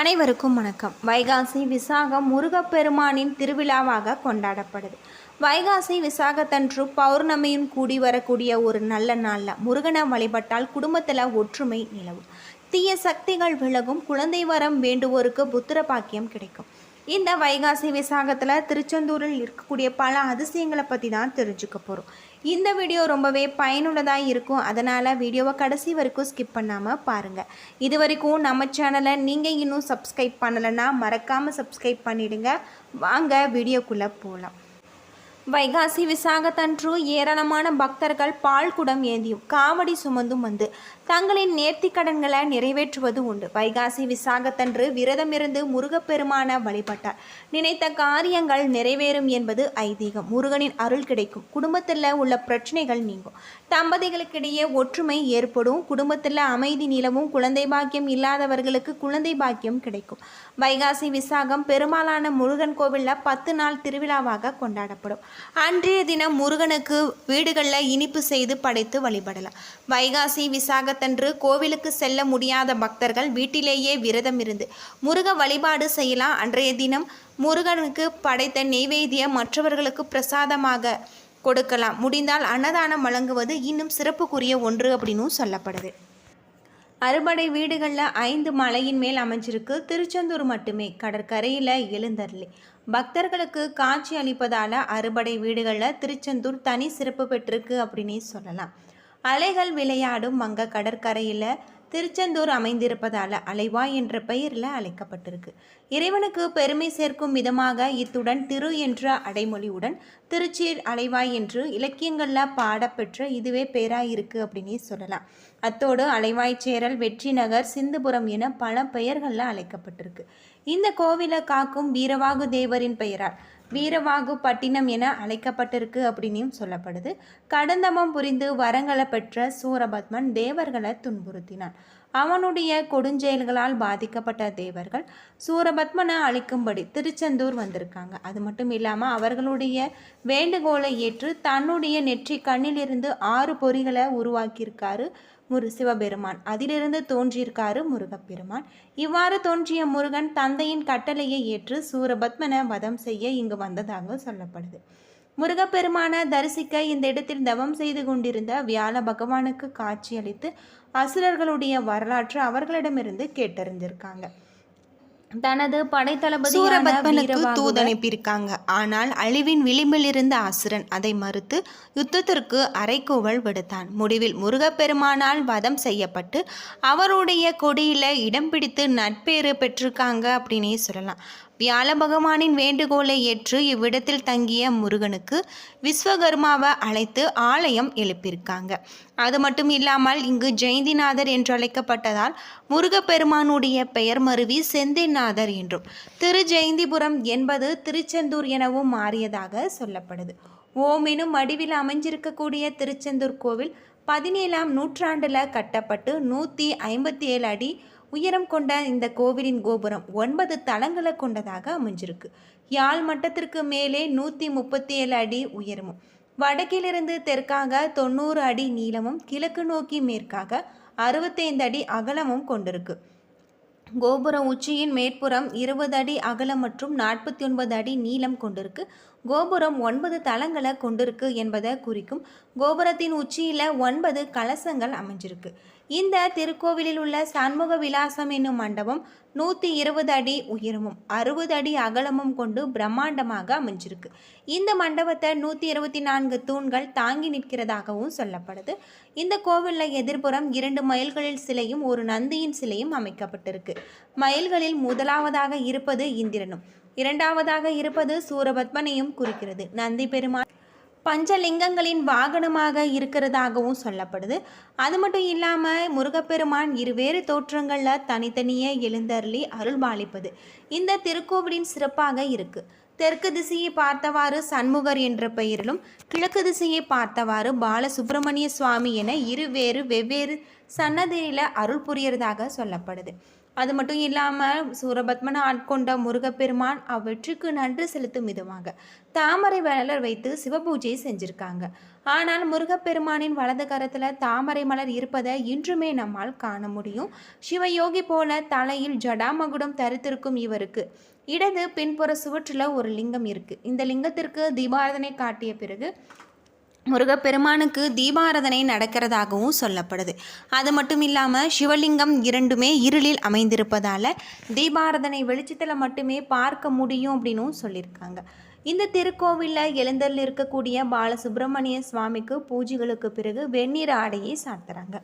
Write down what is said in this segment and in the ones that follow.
அனைவருக்கும் வணக்கம். வைகாசி விசாகம் முருகப்பெருமானின் திருவிழாவாக கொண்டாடப்படுது. வைகாசி விசாகத்தன்று பௌர்ணமியும் கூடி வரக்கூடிய ஒரு நல்ல நாளில் முருகனை வழிபட்டால் குடும்பத்தில் ஒற்றுமை நிலவும். தீய சக்திகள் விலகும் குழந்தை வரம் வேண்டுவோருக்கு புத்திர பாக்கியம் கிடைக்கும். இந்த வைகாசி விசாகத்தில் திருச்செந்தூரில் இருக்கக்கூடிய பல அதிசயங்களை பற்றி தான் தெரிஞ்சுக்க போகிறோம் இந்த வீடியோ ரொம்பவே பயனுள்ளதாக இருக்கும். அதனால் வீடியோவை கடைசி வரைக்கும் ஸ்கிப் பண்ணாமல் பாருங்கள் இது வரைக்கும் நம்ம சேனலை நீங்கள் இன்னும் சப்ஸ்கிரைப் பண்ணலைன்னா மறக்காமல் சப்ஸ்கிரைப் பண்ணிடுங்க. வாங்க வீடியோக்குள்ளே போகலாம் வைகாசி விசாகத்தன்று ஏராளமான பக்தர்கள் பால் குடம் ஏந்தியும் காவடி சுமந்தும் வந்து தங்களின் நேர்த்திக் கடன்களை நிறைவேற்றுவது உண்டு. வைகாசி விசாகத்தன்று விரதமிருந்து முருகப்பெருமான வழிபட்டார். நினைத்த காரியங்கள் நிறைவேறும் என்பது ஐதீகம். முருகனின் அருள் கிடைக்கும். குடும்பத்தில் உள்ள பிரச்சனைகள் நீங்கும். தம்பதிகளுக்கிடையே ஒற்றுமை ஏற்படும். குடும்பத்தில் அமைதி நிலவும். குழந்தை பாக்கியம் இல்லாதவர்களுக்கு குழந்தை பாக்கியம் கிடைக்கும். வைகாசி விசாகம் பெரும்பாலான முருகன் கோவிலில் பத்து நாள் திருவிழாவாக கொண்டாடப்படும். அன்றைய தினம் முருகனுக்கு வீடுகளில் இனிப்பு செய்து படைத்து வழிபடலாம். வைகாசி விசாகத்தன்று கோவிலுக்கு செல்ல முடியாத பக்தர்கள் வீட்டிலேயே விரதம் இருந்து முருக வழிபாடு செய்யலாம். அன்றைய தினம் முருகனுக்கு படைத்த நெய்வேத்தியம் மற்றவர்களுக்கு பிரசாதமாக கொடுக்கலாம். முடிந்தால் அன்னதானம் வழங்குவது இன்னும் சிறப்புக்குரிய ஒன்று அப்படின்னும் சொல்லப்படுது. அறுபடை வீடுகளில் ஐந்து மலையின் மேல் அமைஞ்சிருக்கு. திருச்செந்தூர் மட்டுமே. கடற்கரையில் எழுந்தர்லே பக்தர்களுக்கு காட்சி அளிப்பதால் அறுபடை வீடுகளில் திருச்செந்தூர் தனி சிறப்பு பெற்றிருக்கு அப்படின்னே சொல்லலாம். அலைகள் விளையாடும் மங்க கடற்கரையில் திருச்செந்தூர் அமைந்திருப்பதால் அலைவாய் என்ற பெயரில் அழைக்கப்பட்டிருக்கு. இறைவனுக்கு பெருமை சேர்க்கும் விதமாக இத்துடன் திரு என்ற அடைமொழியுடன் திருச்சீர் அலைவாய் என்று இலக்கியங்களில் பாடப்பெற்ற இதுவே பேராயிருக்கு அப்படின்னே சொல்லலாம். அத்தோடு அலைவாய்ச்சேரல் வெற்றி நகர் சிந்துபுரம் என பல பெயர்களில் அழைக்கப்பட்டிருக்கு. இந்த கோவிலை காக்கும் வீரவாகு தேவரின் பெயரால். வீரவாகு பட்டினம் என அழைக்கப்பட்டிருக்கு அப்படின்னும் சொல்லப்படுது. கடந்தமம் புரிந்து வரங்களை பெற்ற சூரபத்மன் தேவர்களை துன்புறுத்தினான். அவனுடைய கொடுஞ்செயல்களால் பாதிக்கப்பட்ட தேவர்கள் சூரபத்மனை அழிக்கும்படி திருச்செந்தூர் வந்திருக்காங்க. அது மட்டும் இல்லாமல் அவர்களுடைய வேண்டுகோளை ஏற்று தன்னுடைய நெற்றி கண்ணிலிருந்து ஆறு பொறிகளை உருவாக்கியிருக்காரு முரு சிவபெருமான். அதிலிருந்து தோன்றியிருக்காரு முருகப்பெருமான். இவ்வாறு தோன்றிய முருகன் தந்தையின் கட்டளையை ஏற்று சூரபத்மனை வதம் செய்ய இங்கு வந்ததாக சொல்லப்படுது. முருகப்பெருமான தரிசிக்க இந்த இடத்தில் தவம் செய்து கொண்டிருந்த வியாழ பகவானுக்கு காட்சியளித்து அசுரர்களுடைய வரலாற்று அவர்களிடமிருந்து கேட்டறிந்திருக்காங்க. தனது படைத்தளபதி சூரபத்மனுக்கு தூது அனுப்பியிருக்காங்க ஆனால் அழிவின் விளிம்பில் இருந்த அசுரன் அதை மறுத்து யுத்தத்திற்கு அரைக்கூவல் விடுத்தான். முடிவில் முருகப்பெருமானால் வதம் செய்யப்பட்டு அவருடைய கொடியில இடம் பிடித்து நட்பேறு பெற்றிருக்காங்க அப்படின்னே சொல்லலாம். வியாழ பகவானின் வேண்டுகோளை ஏற்று இவ்விடத்தில் தங்கிய முருகனுக்கு விஸ்வகர்மாவை அழைத்து ஆலயம் எழுப்பியிருக்காங்க. அது மட்டும் இல்லாமல் இங்கு ஜெயந்திநாதர் என்று அழைக்கப்பட்டதால் முருகப்பெருமானுடைய பெயர் மருவி செந்திநாதர் என்றும் திரு ஜெயந்திபுரம் என்பது திருச்செந்தூர் எனவும் மாறியதாக சொல்லப்படுது. ஓம் எனும் அமைஞ்சிருக்கக்கூடிய திருச்செந்தூர் கோவில் பதினேழாம் நூற்றாண்டில் கட்டப்பட்டு நூற்றி ஐம்பத்தி ஏழு அடி உயரம் கொண்ட இந்த கோவிலின் கோபுரம் ஒன்பது தளங்களை கொண்டதாக அமைஞ்சிருக்கு. யாழ் மட்டத்திற்கு மேலே நூற்றி முப்பத்தி ஏழு அடி உயரமும் வடக்கிலிருந்து தெற்காக தொண்ணூறு அடி நீளமும் கிழக்கு நோக்கி மேற்காக அறுபத்தைந்து அடி அகலமும் கொண்டிருக்கு. கோபுரம் உச்சியின் மேற்புறம் இருபது அடி அகலம் மற்றும் நாற்பத்தி ஒன்பது அடி நீளம் கொண்டிருக்கு. கோபுரம் ஒன்பது தளங்களை கொண்டிருக்கு என்பதை குறிக்கும் கோபுரத்தின் உச்சியில் ஒன்பது கலசங்கள் அமைஞ்சிருக்கு. இந்த திருக்கோவிலில் உள்ள சண்முக விலாசம் என்னும் மண்டபம் நூற்றி இருபது அடி உயரமும் அறுபது அடி அகலமும் கொண்டு பிரம்மாண்டமாக அமைஞ்சிருக்கு. இந்த மண்டபத்தை நூற்றி இருபத்தி நான்கு தூண்கள் தாங்கி நிற்கிறதாகவும் சொல்லப்படுது. இந்த கோவிலில் எதிர்ப்புறம் இரண்டு மயில்களில் சிலையும் ஒரு நந்தியின் சிலையும் அமைக்கப்பட்டிருக்கு. மயில்களில் முதலாவதாக இருப்பது இந்திரனும் இரண்டாவதாக இருப்பது சூரபத்மனையும் குறிக்கிறது. நந்தி பெருமாள் பஞ்சலிங்கங்களின் வாகனமாக இருக்கிறதாகவும் சொல்லப்படுது. அது மட்டும் இல்லாமல் முருகப்பெருமான் இருவேறு தோற்றங்களில் தனித்தனியே எழுந்தருளி அருள்பாலிப்பது. இந்த திருக்கோவிலின் சிறப்பாக இருக்கு. தெற்கு திசையை பார்த்தவாறு சண்முகர் என்ற பெயரிலும் கிழக்கு திசையை பார்த்தவாறு பாலசுப்பிரமணிய சுவாமி என இருவேறு வெவ்வேறு சன்னதியில் அருள் புரியறதாக சொல்லப்படுது. அது மட்டும் இல்லாமல் சூரபத்மன் ஆட்கொண்ட முருகப்பெருமான் அவற்றுக்கு நன்றி செலுத்தும் விதமாக தாமரை மலர் வைத்து சிவபூஜை செஞ்சிருக்காங்க. ஆனால் முருகப்பெருமானின் வலது கரத்தில் தாமரை மலர் இருப்பதை இன்றுமே நம்மால் காண முடியும். சிவயோகி போல தலையில் ஜடாமகுடம் தரித்திருக்கும் இவருக்கு இடது பின்புற சுவற்றில் ஒரு லிங்கம் இருக்குது இந்த லிங்கத்திற்கு தீபாரதனை காட்டிய பிறகு முருகப்பெருமானுக்கு தீபாராதனை நடக்கிறதாகவும் சொல்லப்படுது. அது மட்டும் இல்லாமல் சிவலிங்கம் இரண்டுமே இருளில் அமைந்திருப்பதால் தீபாராதனை வெளிச்சத்தில் மட்டுமே பார்க்க முடியும் அப்படின்னும் சொல்லியிருக்காங்க இந்த திருக்கோவிலில் எழுந்தரில் இருக்கக்கூடிய பாலசுப்ரமணிய சுவாமிக்கு பூஜைகளுக்கு பிறகு வெண்ணிற ஆடையை சாத்துறாங்க.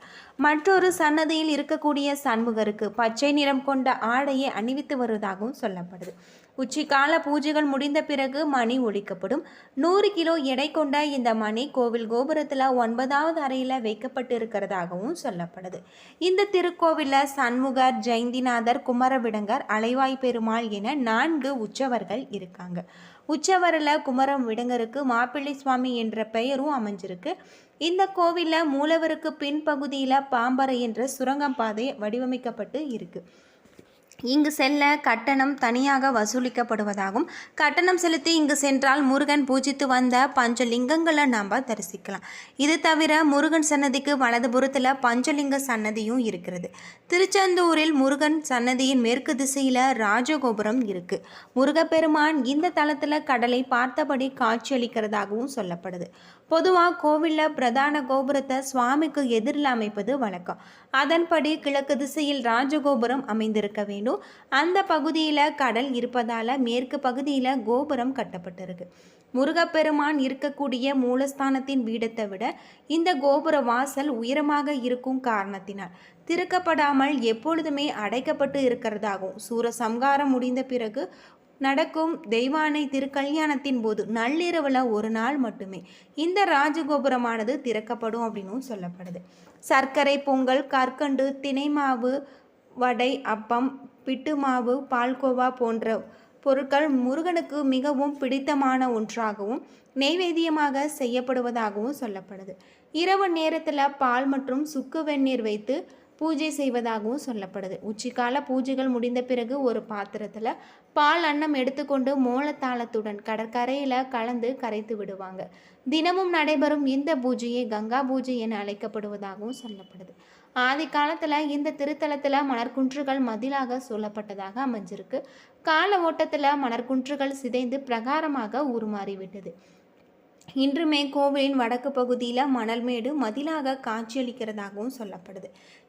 மற்றொரு சன்னதியில் இருக்கக்கூடிய சண்முகருக்கு பச்சை நிறம் கொண்ட ஆடையை அணிவித்து வருவதாகவும் சொல்லப்படுது. உச்சிக்கால பூஜைகள் முடிந்த பிறகு மணி ஒழிக்கப்படும். நூறு கிலோ எடை கொண்ட இந்த மணி கோவில் கோபுரத்தில் ஒன்பதாவது அறையில் வைக்கப்பட்டு இருக்கிறதாகவும் சொல்லப்படுது. இந்த திருக்கோவிலில் சண்முகர் ஜெயந்திநாதர் குமரவிடங்கர் அலைவாய் பெருமாள் என நான்கு உற்சவர்கள் இருக்காங்க. உச்சவரில் குமரம் விடங்கருக்கு மாப்பிள்ளை சுவாமி என்ற பெயரும் அமைஞ்சிருக்கு. இந்த கோவிலில் மூலவருக்கு பின்பகுதியில் பாம்பறை என்ற சுரங்கம் பாதை வடிவமைக்கப்பட்டு இருக்குது இங்கு செல்ல கட்டணம் தனியாக வசூலிக்கப்படுவதாகும். கட்டணம் செலுத்தி இங்கு சென்றால் முருகன் பூஜித்து வந்த பஞ்சலிங்கங்களை நாம் தரிசிக்கலாம். இது தவிர முருகன் சன்னதிக்கு வலதுபுறத்தில் பஞ்சலிங்க சன்னதியும் இருக்கிறது. திருச்செந்தூரில் முருகன் சன்னதியின் மேற்கு திசையில் ராஜகோபுரம் இருக்கு. முருகப்பெருமான் இந்த தளத்தில் கடலை பார்த்தபடி காட்சியளிக்கிறதாகவும் சொல்லப்படுது. பொதுவாக கோவிலில் பிரதான கோபுரத்தை சுவாமிக்கு எதிரில் அமைப்பது வழக்கம். அதன்படி கிழக்கு திசையில் ராஜகோபுரம் அமைந்திருக்க வேண்டும். அந்த பகுதியில் கடல் இருப்பதால் மேற்கு பகுதியில் கோபுரம் கட்டப்பட்டிருக்கு. முருகப்பெருமான் இருக்கக்கூடிய மூலஸ்தானத்தின் வீடத்தை விட இந்த கோபுர வாசல் உயரமாக இருக்கும் காரணத்தினால் திறக்கப்படாமல் எப்பொழுதுமே அடைக்கப்பட்டு இருக்கிறதாகவும் சூரசம்காரம் முடிந்த பிறகு நடக்கும் தெய்வானை திருக்கல்யாணத்தின் போது நள்ளிரவில் ஒரு நாள் மட்டுமே இந்த ராஜகோபுரமானது திறக்கப்படும் அப்படின்னும் சொல்லப்படுது. சர்க்கரை பொங்கல் கற்கண்டு தினை மாவு வடை அப்பம் பிட்டு மாவு பால்கோவா போன்ற பொருட்கள் முருகனுக்கு மிகவும் பிடித்தமான ஒன்றாகவும் நெய்வேத்தியமாக செய்யப்படுவதாகவும் சொல்லப்படுது. இரவு நேரத்தில் பால் மற்றும் சுக்கு வெந்நீர் வைத்து பூஜை செய்வதாகவும் சொல்லப்படுது. உச்சிக்கால பூஜைகள் முடிந்த பிறகு ஒரு பாத்திரத்தில் பால் அன்னம் எடுத்துக்கொண்டு மோளத்தாளத்துடன் கடற்கரையில் கலந்து கரைத்து விடுவாங்க. தினமும் நடைபெறும் இந்த பூஜையை கங்கா பூஜை என அழைக்கப்படுவதாகவும் சொல்லப்படுது. ஆதி காலத்தில் இந்த திருத்தலத்தில் மணற்குன்றுகள் மதிலாக சொல்லப்பட்டதாக அமைஞ்சிருக்கு. கால ஓட்டத்தில் மணற்குன்றுகள் சிதைந்து பிரகாரமாக உருமாறிவிட்டது. இன்றுமே கோவிலின் வடக்கு பகுதியில் மணல்மேடு மதிலாக காட்சியளிக்கிறதாகவும் சொல்லப்படுது.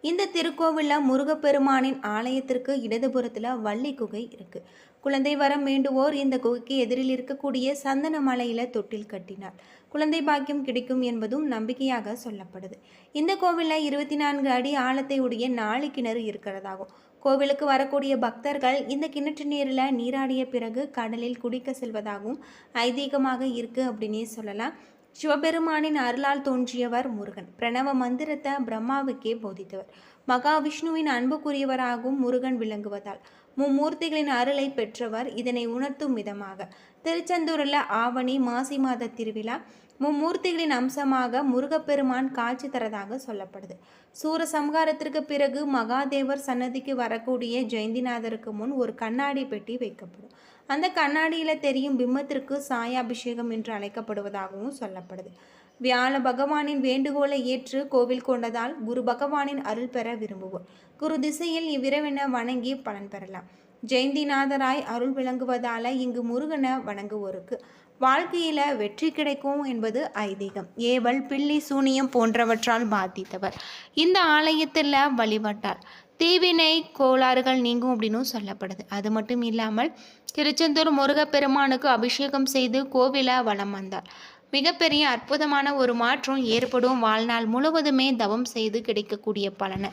இந்த திருக்கோவிலில் முருகப்பெருமானின் ஆலயத்திற்கு இடதுபுறத்தில் வள்ளி குகை இருக்குது குழந்தை வரம் வேண்டுவோர் இந்த குகைக்கு எதிரில் இருக்கக்கூடிய சந்தன மலையில் தொட்டில் கட்டினார். குழந்தை பாக்கியம் கிடைக்கும் என்பதும் நம்பிக்கையாக சொல்லப்படுது. இந்த கோவிலில் இருபத்தி நான்கு அடி ஆழத்தை உடைய நாலு கிணறு இருக்கிறதாகும். கோவிலுக்கு வரக்கூடிய பக்தர்கள் இந்த கிணற்று நீரில் நீராடிய பிறகு கடலில் குடிக்க செல்வதாகவும் ஐதீகமாக இருக்கு அப்படின்னே சொல்லலாம். சிவபெருமானின் அருளால் தோன்றியவர் முருகன். பிரணவ மந்திரத்தை பிரம்மாவுக்கே போதித்தவர். மகாவிஷ்ணுவின் அன்புக்குரியவராகவும் முருகன் விளங்குவதால் மும்மூர்த்திகளின் அருளை பெற்றவர் இதனை உணர்த்தும் விதமாக. திருச்செந்தூரில் ஆவணி மாசி மாத திருவிழா மும்மூர்த்திகளின் அம்சமாக முருகப்பெருமான் காட்சி தரதாக சொல்லப்படுது. சூரசம்ஹாரத்திற்கு பிறகு மகாதேவர் சன்னதிக்கு வரக்கூடிய ஜெயந்திநாதருக்கு முன் ஒரு கண்ணாடி பெட்டி வைக்கப்படும். அந்த கண்ணாடியில் தெரியும் பிம்மத்திற்கு சாயாபிஷேகம் என்று அழைக்கப்படுவதாகவும் சொல்லப்படுது. வியாழ பகவானின் வேண்டுகோளை ஏற்று கோவில் கொண்டதால் குரு பகவானின் அருள் பெற விரும்புவோர். குரு திசையில் இவ்விரவென வணங்கி பலன் பெறலாம். ஜெயந்திநாதராய் அருள் விளங்குவதால இங்கு முருகனை வணங்குவோருக்கு. வாழ்க்கையில வெற்றி கிடைக்கும் என்பது ஐதீகம். ஏவல் பில்லி சூனியம் போன்றவற்றால் பாதித்தவர். இந்த ஆலயத்தில் வழிபட்டார் தீவினை கோளாறுகள் நீங்கும் அப்படின்னும் சொல்லப்படுது. அது மட்டும் இல்லாமல் திருச்செந்தூர் முருகப்பெருமானுக்கு அபிஷேகம் செய்து கோவில வலம் வந்தார். மிகப்பெரிய அற்புதமான ஒரு மாற்றம் ஏற்படும். வாழ்நாள் முழுவதுமே தவம் செய்து கிடைக்கக்கூடிய பலனை.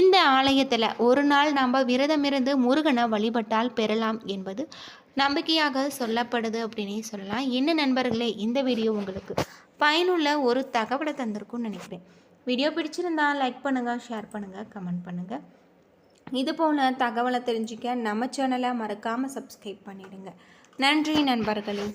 இந்த ஆலயத்தில் ஒரு நாள் நம்ம விரதமிருந்து முருகனை வழிபட்டால் பெறலாம் என்பது நம்பிக்கையாக சொல்லப்படுது அப்படின்னே சொல்லலாம். என்ன நண்பர்களே இந்த வீடியோ உங்களுக்கு பயனுள்ள ஒரு தகவலை தந்திருக்கும்னு நினைக்கிறேன். வீடியோ பிடிச்சிருந்தா லைக் பண்ணுங்கள் ஷேர் பண்ணுங்கள் கமெண்ட் பண்ணுங்கள் இது போல தகவலை தெரிஞ்சுக்க நம்ம சேனலை மறக்காமல் சப்ஸ்கிரைப் பண்ணிடுங்க. நன்றி நண்பர்களே.